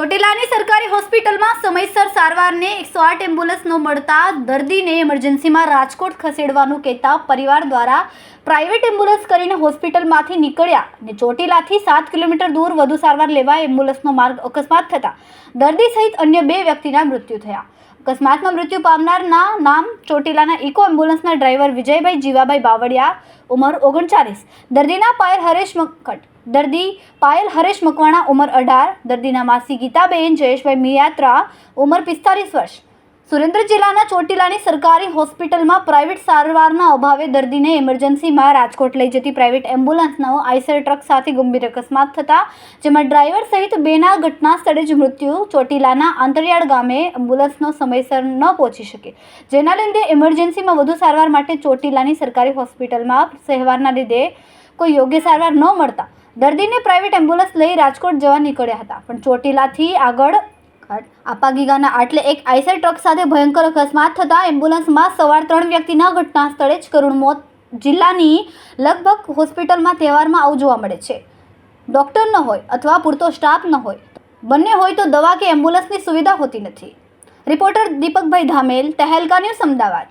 ચોટીલાની સરકારી હોસ્પિટલમાં સમયસર સારવારને એકસો આઠ એમ્બ્યુલન્સ ન મળતા દર્દીને ઇમરજન્સીમાં રાજકોટ ખસેડવાનું કહેતા પરિવાર દ્વારા પ્રાઇવેટ એમ્બ્યુલન્સ કરીને હોસ્પિટલમાંથી નીકળ્યા અને ચોટીલાથી સાત કિલોમીટર દૂર વધુ સારવાર લેવા એમ્બ્યુલન્સનો માર્ગ અકસ્માત થતા દર્દી સહિત અન્ય બે વ્યક્તિના મૃત્યુ થયા. અકસ્માતમાં મૃત્યુ પામનારના નામ ચોટીલાના ઇકો એમ્બ્યુલન્સના ડ્રાઈવર વિજયભાઈ જીવાભાઈ બાવળિયા, ઉંમર ઓગણચાલીસ. દર્દીના પાયર હરેશ મકટ દર્દી પાયલ હરેશ મકવાણા, ઉંમર અઢાર. દર્દીના માસી ગીતાબેન, જયેશભાઈ મિયાત્રા, ઉંમર પિસ્તાલીસ વર્ષ. સુરેન્દ્ર જિલ્લાના ચોટીલાની સરકારી હોસ્પિટલમાં પ્રાઇવેટ સારવારના અભાવે દર્દીને ઇમરજન્સીમાં રાજકોટ લઈ જતી પ્રાઇવેટ એમ્બ્યુલન્સનો આઈસર ટ્રક સાથે ગંભીર અકસ્માત થતા, જેમાં ડ્રાઈવર સહિત બેના ઘટના સ્થળે જ મૃત્યુ. ચોટીલાના આંતરિયાળ ગામે એમ્બ્યુલન્સનો સમયસર ન પહોંચી શકે. જેના લીધે ઇમરજન્સીમાં વધુ સારવાર માટે ચોટીલાની સરકારી હોસ્પિટલમાં સહેવારના લીધે કોઈ યોગ્ય સારવાર ન મળતા. દર્દીને પ્રાઇવેટ એમ્બ્યુલન્સ લઈ રાજકોટ જવા નીકળ્યા હતા. પણ ચોટીલાથી આગળ આપાગીગાના આટલે એક આઈસર ટ્રક સાથે ભયંકર અકસ્માત થતાં એમ્બ્યુલન્સમાં સવાર ત્રણ વ્યક્તિના ઘટના સ્થળે જ કરુણ મોત જિલ્લાની લગભગ હોસ્પિટલમાં તહેવારમાં આવું જોવા મળે છે. ડૉક્ટર ન હોય અથવા પૂરતો સ્ટાફ ન હોય, બંને હોય તો દવા કે એમ્બ્યુલન્સની સુવિધા હોતી નથી. Reporter Deepakbhai Dhamel, Tehelka news Ahmedabad.